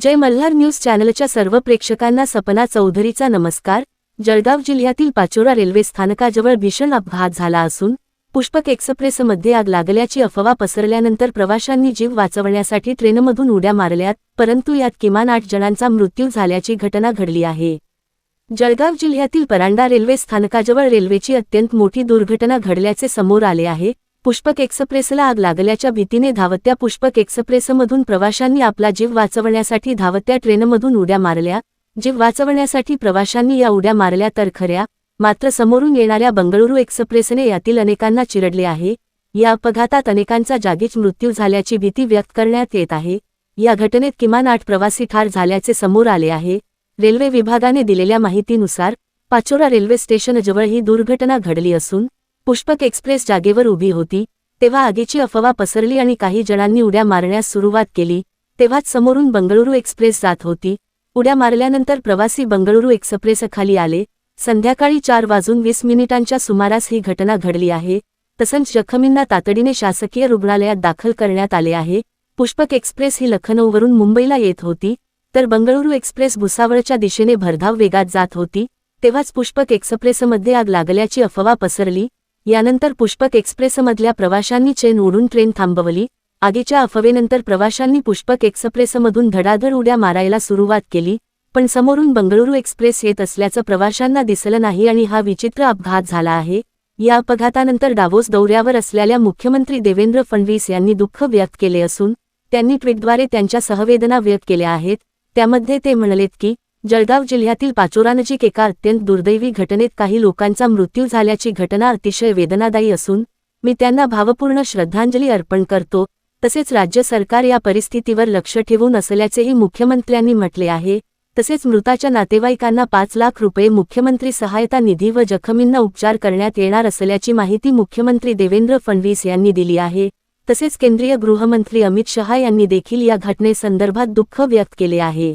जय Malhar news चॅनलच्या सर्व प्रेक्षकांना सपना चौधरीचा नमस्कार. जळगाव जिल्ह्यातील पाचोरा रेल्वे स्थानकाजवळ भीषण अपघात झाला असून पुष्पक एक्सप्रेसमध्ये आग लागल्याची अफवा पसरल्यानंतर प्रवाशांनी जीव वाचवण्यासाठी ट्रेनमधून उड्या मारल्यात परंतु यात किमान आठ जणांचा मृत्यू झाल्याची घटना घडली आहे. जळगाव जिल्ह्यातील परांडा रेल्वे स्थानकाजवळ रेल्वेची अत्यंत मोठी दुर्घटना घडल्याचे समोर आले आहे पुष्पक एक्सप्रेसला आग लागल्याच्या भीतीने धावत्या पुष्पक एक्सप्रेसमधून प्रवाशांनी आपला जीव वाचवण्यासाठी धावत्या ट्रेनमधून उड्या मारल्या. जीव वाचवण्यासाठी प्रवाशांनी या उड्या मारल्या तर खऱ्या मात्र समोरून येणाऱ्या बंगळुरू एक्सप्रेसने यातील अनेकांना चिरडले आहे. या अपघातात अनेकांचा जागीच मृत्यू झाल्याची भीती व्यक्त करण्यात येत आहे. या घटनेत किमान आठ प्रवासी ठार झाल्याचे समोर आले आहे. रेल्वे विभागाने दिलेल्या माहितीनुसार पाचोरा रेल्वे स्टेशनजवळ ही दुर्घटना घडली असून पुष्पक एक्सप्रेस जागेवर उभी होती तेव्हा आगीची अफवा पसरली आणि काही जणांनी उड्या मारण्यास सुरुवात केली. तेव्हाच समोरून बंगळुरू एक्सप्रेस जात होती. उड्या मारल्यानंतर प्रवासी बंगळुरू एक्सप्रेसखाली आले. संध्याकाळी चार वाजून वीस मिनिटांच्या सुमारास ही घटना घडली आहे. तसंच जखमींना तातडीने शासकीय रुग्णालयात दाखल करण्यात आले आहे. पुष्पक एक्सप्रेस ही लखनौवरून मुंबईला येत होती. तर बंगळुरू एक्सप्रेस भुसावळच्या दिशेने भरधाव वेगात जात होती. तेव्हाच पुष्पक एक्सप्रेसमध्ये आग लागल्याची अफवा पसरली. यानंतर पुष्पक एक्सप्रेसमधल्या प्रवाशांनी चेन ओढून ट्रेन थांबवली. आगीच्या अफवेनंतर प्रवाशांनी पुष्पक एक्सप्रेसमधून धडाधड उड्या मारायला सुरुवात केली पण समोरून बंगळुरू एक्सप्रेस येत असल्याचं प्रवाशांना दिसलं नाही आणि हा विचित्र अपघात झाला आहे. या अपघातानंतर डावोस दौऱ्यावर असलेल्या मुख्यमंत्री देवेंद्र फडणवीस यांनी दुःख व्यक्त केले असून त्यांनी ट्विटद्वारे त्यांच्या सहवेदना व्यक्त केल्या आहेत. त्यामध्ये ते म्हणालेत की जळगाव जिल्ह्यातील पाचोरानजीक एका अत्यंत दुर्दैवी घटनेत काही लोकांचा मृत्यू झाल्याची घटना अतिशय वेदनादायी असून मी त्यांना भावपूर्ण श्रद्धांजली अर्पण करतो तसेच राज्य सरकार या परिस्थितीवर लक्ष ठेवून असल्याचेही मुख्यमंत्र्यांनी म्हटले आहे तसेच मृताच्या नातेवाईकांना पाच लाख रुपये मुख्यमंत्री सहायता निधी व जखमींना उपचार करण्यात येणार असल्याची माहिती मुख्यमंत्री देवेंद्र फडणवीस यांनी दिली आहे तसेच केंद्रीय गृहमंत्री अमित शहा यांनी देखील या घटनेसंदर्भात दुःख व्यक्त केले आहे.